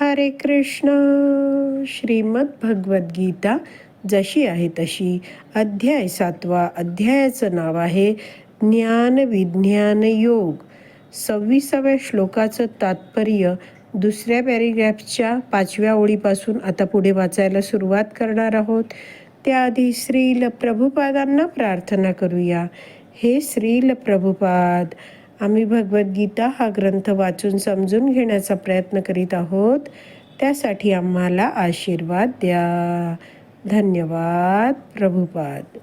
हरे कृष्ण। श्रीमद भगवद्गीता जशी आहे तशी. अध्याय सातवा अध्यायाचं नाव आहे ज्ञान विज्ञान योग. सव्वीसाव्या श्लोकाचं तात्पर्य दुसऱ्या पॅरेग्राफच्या पाचव्या ओळीपासून आता पुढे वाचायला सुरुवात करणार आहोत. त्याआधी श्रील प्रभुपादांना प्रार्थना करूया. हे श्रील प्रभुपाद आम्ही भगवद्गीता हा ग्रंथ वाचून समजून घेण्याचा प्रयत्न करीत आहोत. त्यासाठी आम्हाला आशीर्वाद द्या. धन्यवाद. प्रभुपाद.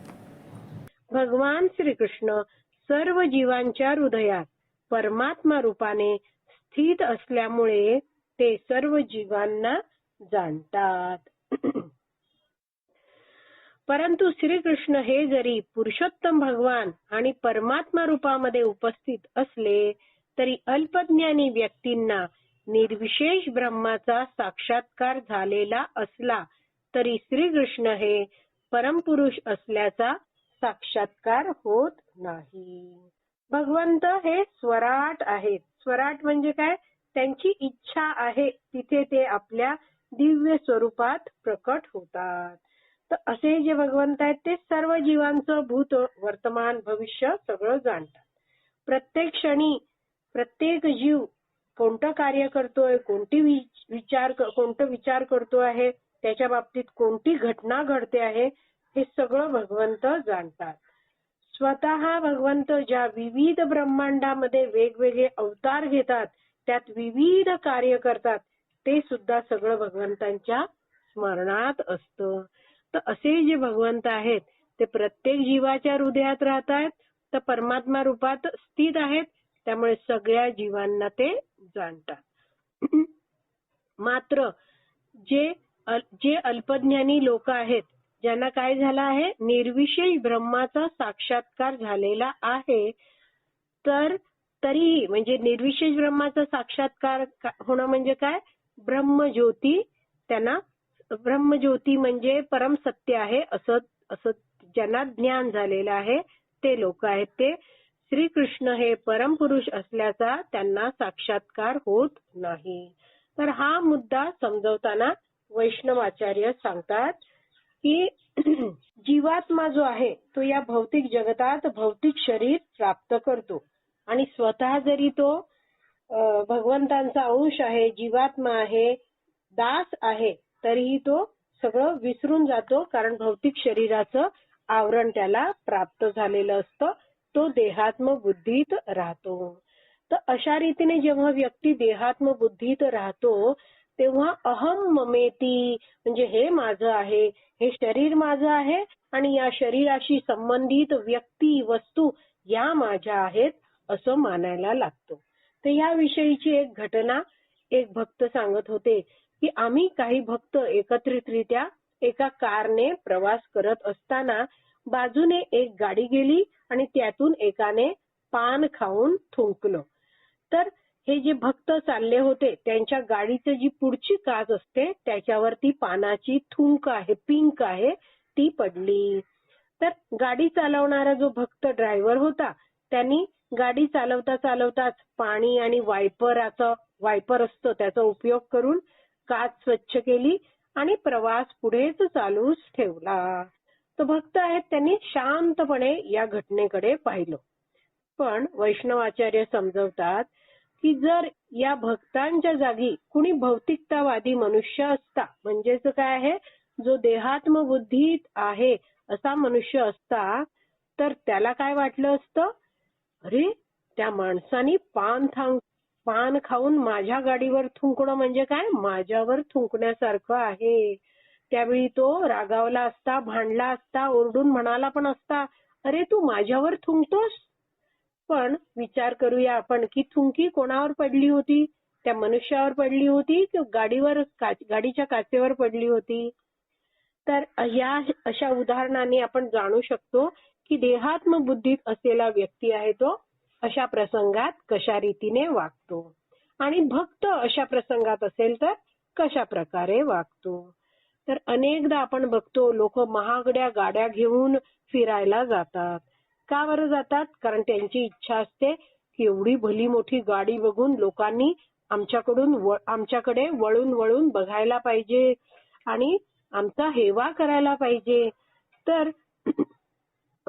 भगवान श्रीकृष्ण सर्व जीवांच्या हृदयात परमात्मा रूपाने स्थित असल्यामुळे ते सर्व जीवांना जाणतात. परंतु श्रीकृष्ण हे जरी पुरुषोत्तम भगवान आणि परमात्मा रूपामध्ये उपस्थित असले तरी अल्पज्ञानी व्यक्तींना निर्विशेष ब्रह्माचा साक्षात्कार झालेला असला तरी श्रीकृष्ण हे परमपुरुष असल्याचा साक्षात्कार होत नाही. भगवंत हे स्वराट आहेत. स्वराट म्हणजे काय? त्यांची इच्छा आहे तिथे ते आपल्या दिव्य स्वरूपात प्रकट होतात. तर असे जे भगवंत आहेत ते सर्व जीवांचं भूत वर्तमान भविष्य सगळं जाणतात. प्रत्येक क्षणी प्रत्येक जीव कोणतं कार्य करतोय कोणती विचार कोणतं विचार करतो आहे त्याच्या बाबतीत कोणती घटना घडते आहे हे सगळं भगवंत जाणतात. स्वतः भगवंत ज्या विविध ब्रह्मांडामध्ये वेगवेगळे अवतार घेतात त्यात विविध कार्य करतात ते सुद्धा सगळं भगवंतांच्या स्मरणात असतं. तर असे जे भगवंत आहेत ते प्रत्येक जीवाच्या हृदयात राहत आहेत तर परमात्मा रूपात स्थित आहेत त्यामुळे सगळ्या जीवांना ते जाणतात. मात्र जे जे अल्पज्ञानी लोक आहेत ज्यांना काय झालं आहे निर्विशेष ब्रह्माचा साक्षात्कार झालेला आहे तर तरीही म्हणजे निर्विशेष ब्रह्माचा साक्षात्कार होणं म्हणजे काय? ब्रह्मज्योती त्यांना ब्रह्मज्योती म्हणजे परम सत्य आहे असं असं ज्यांना ज्ञान झालेलं आहे ते लोक आहेत ते. श्रीकृष्ण हे परमपुरुष असल्याचा त्यांना साक्षात्कार होत नाही. तर हा मुद्दा समजवताना वैष्णवाचार्य सांगतात की जीवात्मा जो आहे तो या भौतिक जगतात भौतिक शरीर प्राप्त करतो. आणि स्वतः जरी तो भगवंतांचा अंश आहे जीवात्मा आहे दास आहे तरीही तो सगळं विसरून जातो कारण भौतिक शरीराचं आवरण त्याला प्राप्त झालेलं असतं. तो देहात्म बुद्धीत राहतो. तर अशा रीतीने जेव्हा व्यक्ती देहात्म बुद्धीत राहतो तेव्हा अहम ममेती म्हणजे हे माझं आहे हे शरीर माझं आहे आणि या शरीराशी संबंधित व्यक्ती वस्तू या माझ्या आहेत असं मानायला लागतो. तर याविषयीची एक घटना एक भक्त सांगत होते की आम्ही काही भक्त एकत्रितरित्या एका कारने प्रवास करत असताना बाजूने एक गाडी गेली आणि त्यातून एकाने पान खाऊन थुंकलं. तर हे जे भक्त चालले होते त्यांच्या गाडीचं जी पुढची काच असते त्याच्यावरती पानाची थुंक आहे पिंक आहे ती पडली. तर गाडी चालवणारा जो भक्त ड्रायव्हर होता त्यांनी गाडी चालवता चालवताच पाणी आणि वायपराचं वायपर असतो त्याचा उपयोग करून काच स्वच्छ केली आणि प्रवास पुढेच चालूच ठेवला. तो भक्त आहेत त्यांनी शांतपणे या घटनेकडे पाहिलं. पण वैष्णवाचार्य समजवतात की जर या भक्तांच्या जागी कुणी भौतिकतावादी मनुष्य असता म्हणजेच काय आहे? जो देहात्म बुद्धीत आहे असा मनुष्य असता तर त्याला काय वाटलं असतं? अरे त्या माणसानी पान थांब पान खाऊन माझ्या गाडीवर थुंकणं म्हणजे काय? माझ्यावर थुंकण्यासारखं आहे. त्यावेळी तो रागावला असता भांडला असता ओरडून म्हणाला पण असता अरे तू माझ्यावर थुंकतोस? पण विचार करूया आपण की थुंकी कोणावर पडली होती? त्या मनुष्यावर पडली होती की गाडीवर गाडीच्या काचेवर पडली होती? तर या अशा उदाहरणाने आपण जाणू शकतो की देहात्म बुद्धीत असलेला व्यक्ती आहे तो. अशा प्रसंगात कशा रीतीने वागतो? आणि भक्त अशा प्रसंगात असेल तर कशा प्रकारे वागतो? तर अनेकदा आपण बघतो लोक महागड्या गाड्या घेऊन फिरायला जातात. का बरं जातात? कारण त्यांची इच्छा असते की एवढी भली मोठी गाडी बघून लोकांनी आमच्याकडून आमच्याकडे वळून वळून बघायला पाहिजे आणि आमचा हेवा करायला पाहिजे. तर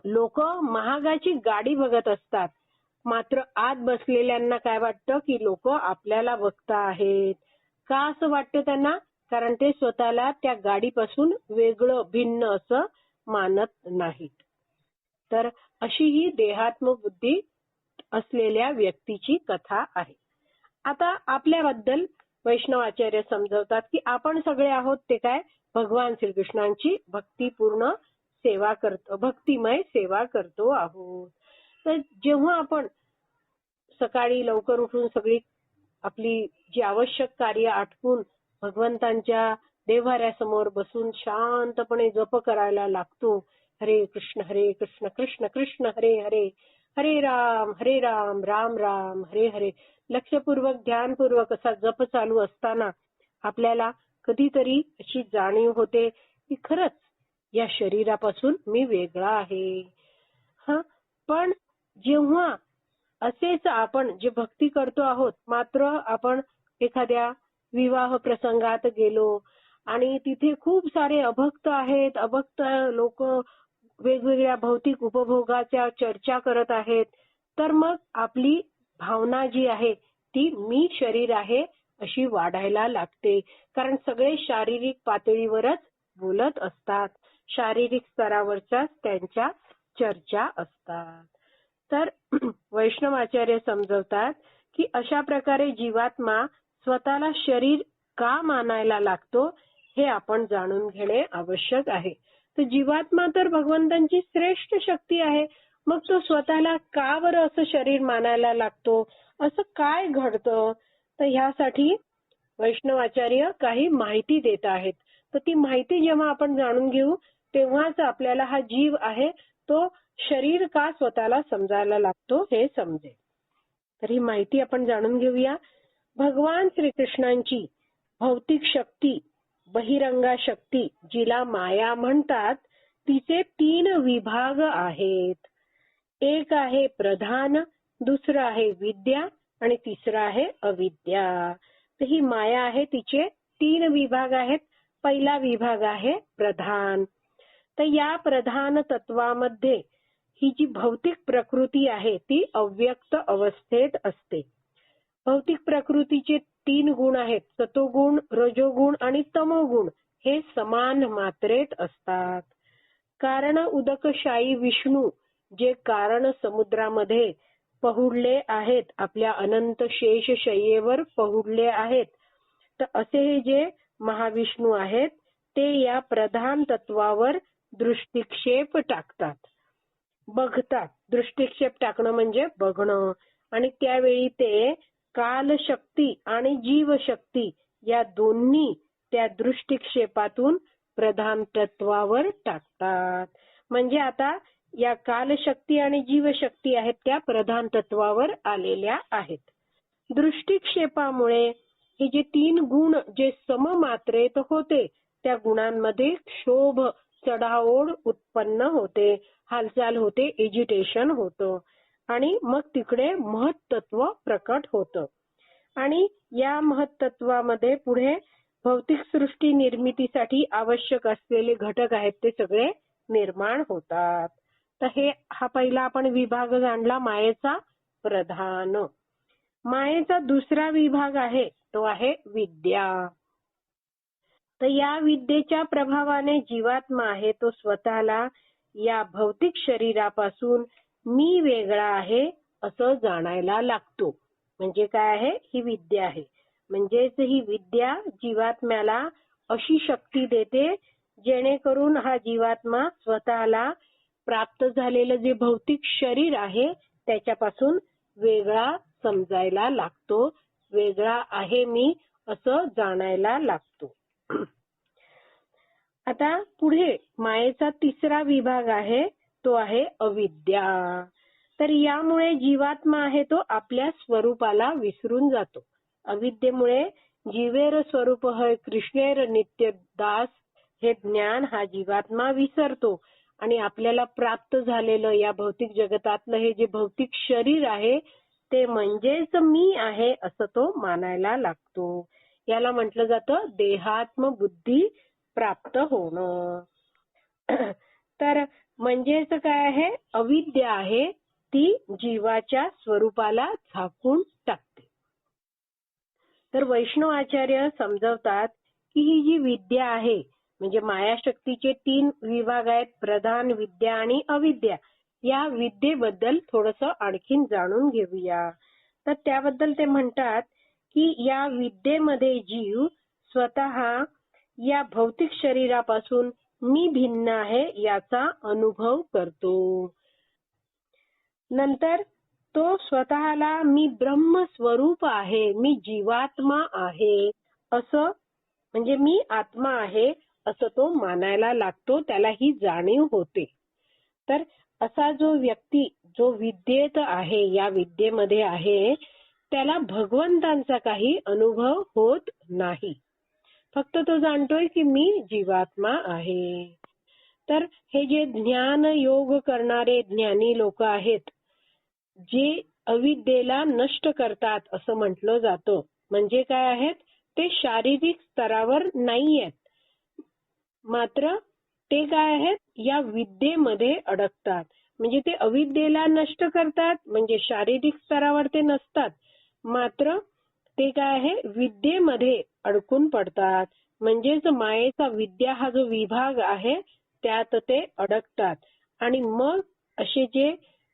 लोक महागाची गाडी बघत असतात. मात्र आत बसलेल्यांना काय वाटतं की लोक आपल्याला बघता आहेत? का असं वाटतं त्यांना? कारण ते स्वतःला त्या गाडीपासून वेगळं भिन्न असं मानत नाहीत. तर अशी ही देहात्मबुद्धी असलेल्या व्यक्तीची कथा आहे. आता आपल्याबद्दल वैष्णवाचार्य समजवतात की आपण सगळे आहोत ते काय? भगवान श्रीकृष्णांची भक्तीपूर्ण सेवा करतो भक्तिमय सेवा करतो आहोत. तर जेव्हा आपण सकाळी लवकर उठून सगळी आपली जी आवश्यक कार्य आटपून भगवंतांच्या देव्हाऱ्यासमोर बसून शांतपणे जप करायला लागतो हरे कृष्ण हरे कृष्ण कृष्ण कृष्ण हरे हरे हरे राम हरे राम राम राम हरे हरे लक्षपूर्वक ध्यानपूर्वक असा जप चालू असताना आपल्याला कधीतरी अशी जाणीव होते की खरंच या शरीरापासून मी वेगळा आहे. हा पण जेव्हा असेच आपण जे भक्ती करतो आहोत मात्र आपण एखाद्या विवाह प्रसंगात गेलो आणि तिथे खूप सारे अभक्त आहेत अभक्त लोक वेगवेगळ्या भौतिक उपभोगाच्या चर्चा करत आहेत तर मग आपली भावना जी आहे ती मी शरीर आहे अशी वाढायला लागते. कारण सगळे शारीरिक पातळीवरच बोलत असतात. शारीरिक स्तरावरच्याच त्यांच्या चर्चा असतात. तर वैष्णव आचार्य समजवतात की अशा प्रकारे जीवात्मा स्वतःला शरीर का मानायला लागतो हे आपण जाणून घेणे आवश्यक आहे. तर जीवात्मा तर भगवंतांची श्रेष्ठ शक्ती आहे. मग तो स्वतःला का बरं असं शरीर मानायला लागतो? असं काय घडतं? तर ह्यासाठी वैष्णवाचार्य काही माहिती देत आहेत. तर ती माहिती जेव्हा आपण जाणून घेऊ तेव्हाच आपल्याला हा जीव आहे तो शरीर का स्वतःला समजायला लागतो हे समजेल तर ही माहिती आपण जाणून घेऊया. भगवान श्रीकृष्णांची भौतिक शक्ती बहिरंगा शक्ती जिला माया म्हणतात तिचे तीन विभाग आहेत. एक आहे प्रधान दुसरं आहे विद्या आणि तिसरं आहे अविद्या. तर ही माया आहे तिचे तीन विभाग आहेत. पहिला विभाग आहे प्रधान. तर या प्रधान तत्वामध्ये ही जी भौतिक प्रकृती आहे ती अव्यक्त अवस्थेत असते. भौतिक प्रकृतीचे तीन गुण आहेत सतोगुण रजोगुण आणि तमोगुण. हे समान मात्रेत असतात. कारण उदकशाही विष्णू जे कारण समुद्रामध्ये पहुडले आहेत आपल्या अनंत शेष शय्येवर पहुडले आहेत तर असे हे जे महाविष्णू आहेत ते या प्रधान तत्वावर दृष्टिक्षेप टाकतात. बघतात दृष्टिक्षेप टाकणं म्हणजे बघणं. आणि त्यावेळी ते कालशक्ती आणि जीवशक्ती या दोन्ही त्या दृष्टिक्षेपातून प्रधान तत्वावर टाकतात. म्हणजे आता या कालशक्ती आणि जीवशक्ती आहेत त्या प्रधान तत्वावर आलेल्या आहेत. दृष्टिक्षेपामुळे हे जे तीन गुण जे सममात्रेत होते त्या गुणांमध्ये क्षोभ चढाओढ उत्पन्न होते. हालचाल होते एजिटेशन होतं. आणि मग तिकडे महत्त्व प्रकट होतं. आणि या महत्त्वामध्ये पुढे भौतिक सृष्टी निर्मितीसाठी आवश्यक असलेले घटक आहेत ते सगळे निर्माण होतात. तर हे हा पहिला आपण विभाग जाणला मायेचा प्रधान. मायेचा दुसरा विभाग आहे तो आहे विद्या. तर या विद्येच्या प्रभावाने जीवात्मा आहे तो स्वतःला या भौतिक शरीरापासून मी वेगळा आहे असं जाणायला लागतो. म्हणजे काय आहे? ही विद्या आहे. म्हणजेच ही विद्या जीवात्म्याला अशी शक्ती देते जेणेकरून हा जीवात्मा स्वतःला प्राप्त झालेलं जे भौतिक शरीर आहे त्याच्यापासून वेगळा समजायला लागतो. वेगळा आहे मी असं जाणायला लागतो. आता पुढे मायेचा तिसरा विभाग आहे तो आहे अविद्या. तर यामुळे जीवात्मा आहे तो आपल्या स्वरूपाला विसरून जातो. अविद्येमुळे जीवेर स्वरूप हय कृष्णेर नित्य दास हे ज्ञान हा जीवात्मा विसरतो. आणि आपल्याला प्राप्त झालेलं या भौतिक जगतातलं हे जे भौतिक शरीर आहे ते म्हणजेच मी आहे असं तो मानायला लागतो. याला म्हटलं जातं देहात्म बुद्धी. प्राप्त होणं. तर म्हणजेच काय आहे? अविद्या आहे. ती जीवाच्या स्वरूपाला झाकून टाकते. तर वैष्णव आचार्य समजवतात की ही जी विद्या आहे म्हणजे मायाशक्तीचे तीन विभाग आहेत प्रधान विद्या आणि अविद्या या विद्येबद्दल थोडस आणखीन जाणून घेऊया. तर त्याबद्दल ते म्हणतात की या विद्येमध्ये जीव स्वतः या भौतिक शरीरापासून मी भिन्न आहे याचा अनुभव करतो. नंतर तो स्वतःला मी ब्रह्म स्वरूप आहे मी जीवात्मा आहे असं म्हणजे मी आत्मा आहे असं तो मानायला लागतो त्याला ही जाणीव होते. तर असा जो व्यक्ती जो विद्येत आहे या विद्येमध्ये आहे त्याला भगवंतांचा काही अनुभव होत नाही. फक्त तो जाणतोय की मी जीवात्मा आहे. तर हे जे ज्ञान योग करणारे ज्ञानी लोक आहेत जे अविद्येला नष्ट करतात असं म्हटलं जातं. म्हणजे काय आहेत? ते शारीरिक स्तरावर नाही आहेत. मात्र ते काय आहेत? या विद्येमध्ये अडकतात. म्हणजे ते अविद्येला नष्ट करतात म्हणजे शारीरिक स्तरावर ते नसतात. मात्र ते काय आहे? विद्येमध्ये अडकून पडतात. म्हणजेच मायेचा विद्या हा जो विभाग आहे त्यात ते अडकतात. आणि मग असे जे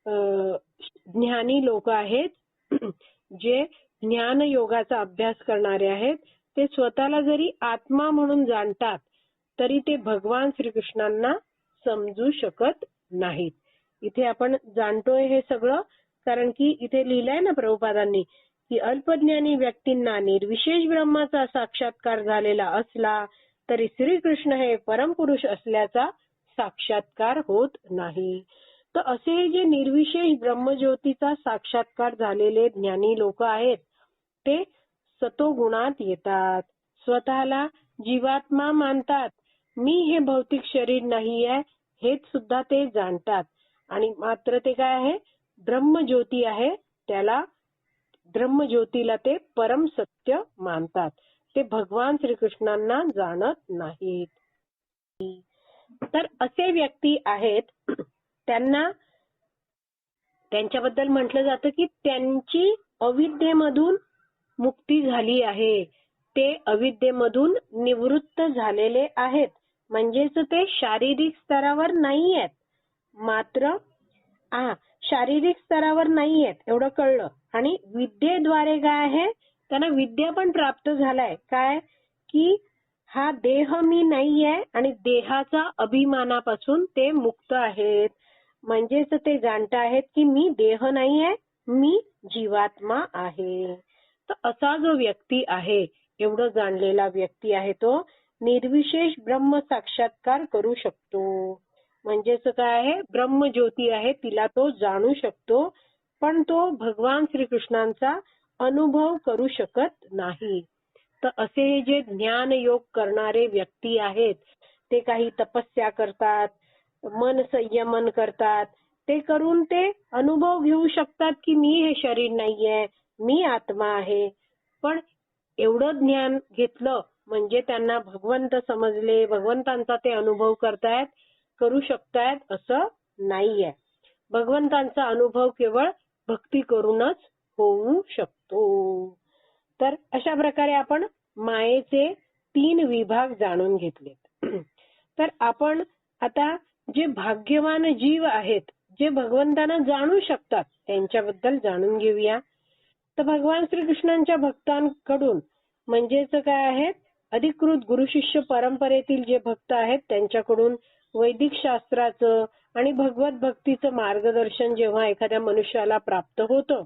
ज्ञानी लोक आहेत जे ज्ञान योगाचा अभ्यास करणारे आहेत ते स्वतःला जरी आत्मा म्हणून जाणतात तरी ते भगवान श्रीकृष्णांना समजू शकत नाहीत. इथे आपण जाणतोय हे सगळं कारण की इथे लिहिलंय ना प्रभुपादांनी की अल्पज्ञानी व्यक्तींना निर्विशेष ब्रह्माचा साक्षात्कार झालेला असला तरी श्रीकृष्ण हे परमपुरुष असल्याचा साक्षात्कार होत नाही. तर असे जे निर्विशेष ब्रह्मज्योतीचा साक्षात्कार झालेले ज्ञानी लोक आहेत ते सतोगुणात येतात. स्वतःला जीवात्मा मानतात. मी हे भौतिक शरीर नाही आहे हेच सुद्धा ते जाणतात. आणि मात्र ते काय आहे? ब्रह्मज्योती आहे त्याला ब्रह्मज्योतीला ते परम सत्य मानतात. ते भगवान श्रीकृष्णांना जाणत नाहीत. तर असे व्यक्ती आहेत त्यांना त्यांच्याबद्दल म्हटलं जातं की त्यांची अविद्येमधून मुक्ती झाली आहे. ते अविद्येमधून निवृत्त झालेले आहेत. म्हणजेच ते शारीरिक स्तरावर नाही आहेत मात्र हा शारीरिक स्तरावर नाही आहेत एवढं कळलं. आणि विद्येद्वारे काय आहे त्यांना विद्या पण प्राप्त झालाय. काय? की हा देह मी नाहीये आणि देहाचा अभिमानापासून ते मुक्त आहेत. म्हणजेच ते जाणत आहेत की मी देह नाहीये मी जीवात्मा आहे. तर असा जो व्यक्ती आहे एवढं जाणलेला व्यक्ती आहे तो निर्विशेष ब्रह्म साक्षात्कार करू शकतो. म्हणजेच काय आहे? ब्रह्मज्योती आहे तिला तो जाणू शकतो पण तो भगवान श्रीकृष्णांचा अनुभव करू शकत नाही. तर असे जे ज्ञान योग करणारे व्यक्ती आहेत ते काही तपस्या करतात मन संयमन करतात ते करून ते अनुभव घेऊ शकतात की मी हे शरीर नाहीये मी आत्मा आहे. पण एवढं ज्ञान घेतलं म्हणजे त्यांना भगवंत समजले भगवंतांचा ते अनुभव करतायत करू शकतायत असं नाहीये. भगवंतांचा अनुभव केवळ भक्ती करूनच होऊ शकतो. तर अशा प्रकारे आपण मायेचे तीन विभाग जाणून घेतलेत. तर आपण आता जे भाग्यवान जीव आहेत जे भगवंतांना जाणू शकतात त्यांच्याबद्दल जाणून घेऊया. तर भगवान श्रीकृष्णांच्या भक्तांकडून म्हणजेच काय आहेत? अधिकृत गुरु शिष्य परंपरेतील जे भक्त आहेत त्यांच्याकडून वैदिक शास्त्राचं आणि भगवत भक्तीचं मार्गदर्शन जेव्हा एखाद्या मनुष्याला प्राप्त होतं.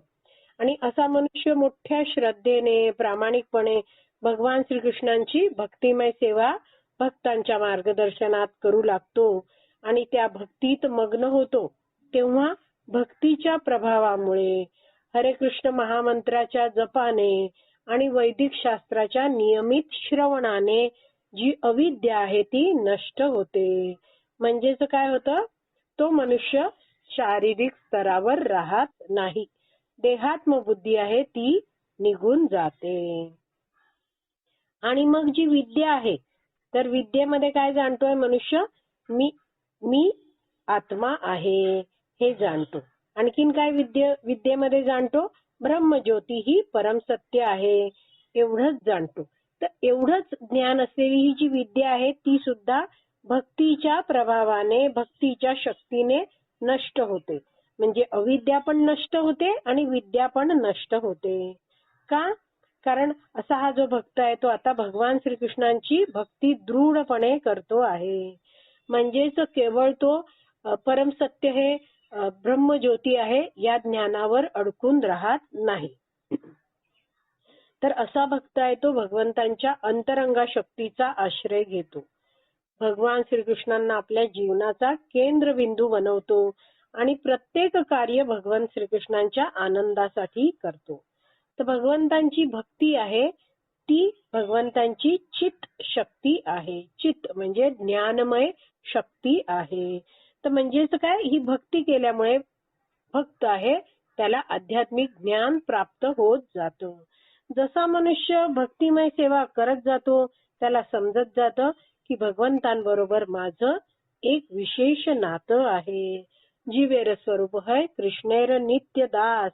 आणि असा मनुष्य मोठ्या श्रद्धेने प्रामाणिकपणे भगवान श्रीकृष्णांची भक्तिमय सेवा भक्तांच्या मार्गदर्शनात करू लागतो आणि त्या भक्तीत मग्न होतो तेव्हा भक्तीच्या प्रभावामुळे हरे कृष्ण महामंत्राच्या जपाने आणि वैदिक शास्त्राच्या नियमित श्रवणाने जी अविद्या आहे ती नष्ट होते. म्हणजेच काय होतं? तो मनुष्य शारीरिक स्तरावर राहत नाही. देहात्म बुद्धी आहे ती निघून जाते. आणि मग जी विद्या आहे तर विद्येमध्ये काय जाणतोय मनुष्य? मी मी आत्मा आहे हे जाणतो. आणखीन काय विद्ये विद्येमध्ये जाणतो? ब्रह्मज्योती ही परमसत्य आहे एवढंच जाणतो. तर एवढंच ज्ञान असलेली ही जी विद्या आहे ती सुद्धा भक्तीच्या प्रभावाने भक्तीच्या शक्तीने नष्ट होते. म्हणजे अविद्या पण नष्ट होते आणि विद्या पण नष्ट होते. का? कारण असा हा जो भक्त आहे तो आता भगवान श्रीकृष्णांची भक्ती दृढपणे करतो आहे. म्हणजेच केवळ तो परम परमसत्य हे ब्रह्मज्योती आहे या ज्ञानावर अडकून राहत नाही. तर असा भक्त आहे तो भगवंतांच्या अंतरंगा शक्तीचा आश्रय घेतो. भगवान श्रीकृष्णांना आपल्या जीवनाचा केंद्रबिंदू बनवतो आणि प्रत्येक कार्य भगवान श्रीकृष्णांच्या आनंदासाठी करतो. तर भगवंतांची भक्ती आहे ती भगवंतांची चित शक्ती आहे. चित म्हणजे ज्ञानमय शक्ती आहे. तर म्हणजेच काय? ही भक्ती केल्यामुळे भक्त आहे त्याला आध्यात्मिक ज्ञान प्राप्त होत जातं. जसा मनुष्य भक्तिमय सेवा करत जातो त्याला समजत जातं की भगवंतांबरोबर माझं एक विशेष नातं आहे. जीवेर स्वरूप है कृष्णेर नित्य दास.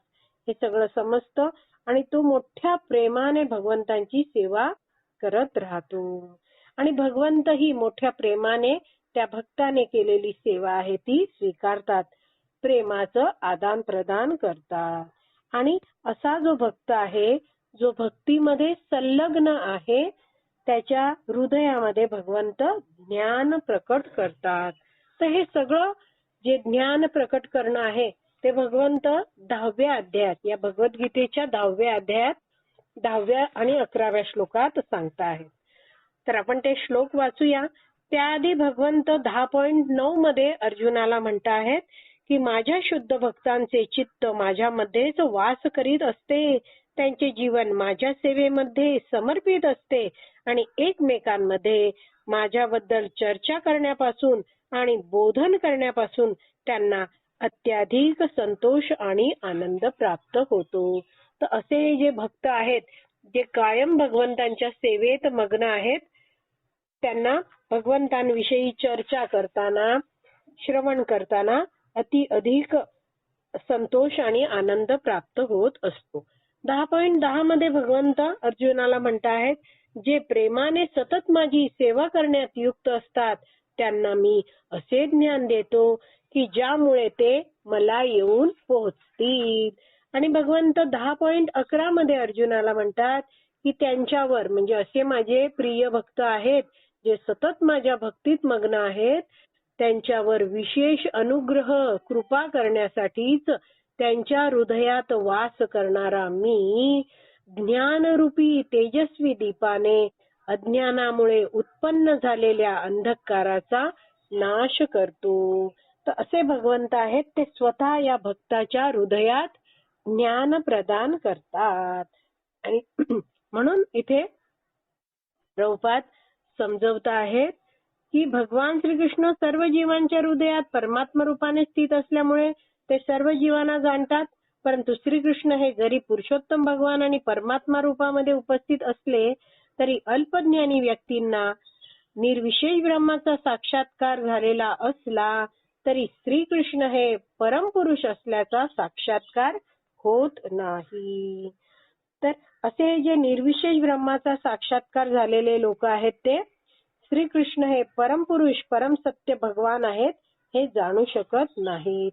हे सगळं समजतं आणि तो मोठ्या प्रेमाने भगवंतांची सेवा करत राहतो. आणि भगवंत ही मोठ्या प्रेमाने त्या भक्ताने केलेली सेवा आहे ती स्वीकारतात. प्रेमाचं आदान प्रदान करतात. आणि असा जो भक्त आहे जो भक्तीमध्ये संलग्न आहे त्याच्या हृदयामध्ये भगवंत ज्ञान प्रकट करतात. तर हे सगळं जे ज्ञान प्रकट करणं आहे ते भगवंत दहाव्या अध्यायात या भगवद्गीतेच्या दहाव्या अध्यायात दहाव्या आणि अकराव्या श्लोकात सांगता आहेत तर आपण ते श्लोक वाचूया. त्याआधी भगवंत दहा पॉइंट नऊ मध्ये अर्जुनाला म्हणत आहेत की माझ्या शुद्ध भक्तांचे चित्त माझ्यामध्येच वास करीत असते. त्यांचे जीवन माझ्या सेवेमध्ये समर्पित असते आणि एकमेकांमध्ये माझ्याबद्दल चर्चा करण्यापासून आणि बोधन करण्यापासून त्यांना अत्याधिक संतोष आणि आनंद प्राप्त होतो. तर असे जे भक्त आहेत जे कायम भगवंतांच्या सेवेत मग्न आहेत त्यांना भगवंतांविषयी चर्चा करताना श्रवण करताना अति अधिक संतोष आणि आनंद प्राप्त होत असतो. दहा पॉईंट दहा मध्ये भगवंत अर्जुनाला म्हणत आहेत जे प्रेमाने सतत माझी सेवा करण्यात युक्त असतात त्यांना मी असे ज्ञान देतो की ज्यामुळे ते मला येऊन पोहोचतील. आणि भगवंत दहा पॉईंट अकरा मध्ये अर्जुनाला म्हणतात की त्यांच्यावर म्हणजे असे माझे प्रिय भक्त आहेत जे सतत माझ्या भक्तीत मग्न आहेत त्यांच्यावर विशेष अनुग्रह कृपा करण्यासाठीच त्यांच्या हृदयात वास करणारा मी ज्ञानरूपी तेजस्वी दीपाने अज्ञानामुळे उत्पन्न झालेल्या अंधकाराचा नाश करतो. तर असे भगवंत आहेत ते स्वतः या भक्ताच्या हृदयात ज्ञान प्रदान करतात. आणि म्हणून इथे प्रभुपाद समजवत आहेत की भगवान श्रीकृष्ण सर्व जीवांच्या हृदयात परमात्मा रूपाने स्थित असल्यामुळे ते सर्व जीवांना जाणतात परंतु श्रीकृष्ण हे जरी पुरुषोत्तम भगवान आणि परमात्मा रूपामध्ये उपस्थित असले तरी अल्पज्ञानी व्यक्तींना निर्विशेष ब्रह्माचा साक्षात्कार झालेला असला तरी श्रीकृष्ण हे परमपुरुष असल्याचा साक्षात्कार होत नाही. तर असे जे निर्विशेष ब्रह्माचा साक्षात्कार झालेले लोक आहेत ते श्रीकृष्ण हे परमपुरुष परमसत्य भगवान आहेत हे जाणू शकत नाहीत.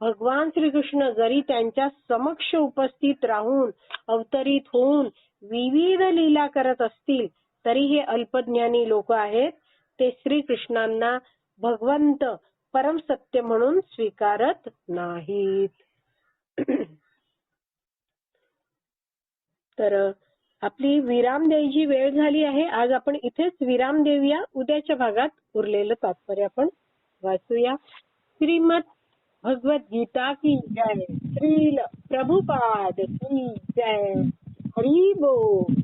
भगवान श्रीकृष्ण जरी त्यांच्या समक्ष उपस्थित राहून अवतरित होऊन विविध लीला करत असतील तरी हे अल्पज्ञानी लोक आहेत. ते श्रीकृष्णांना भगवंत परमसत्य म्हणून स्वीकारत नाहीत. तर आपली विराम द्यायची वेळ झाली आहे. आज आपण इथेच विराम देऊया. उद्याच्या भागात उरलेलं तात्पर्य आपण वाचूया. श्रीमद भगवत गीता की जय। श्रील प्रभुपाद की जय। हरी बोल।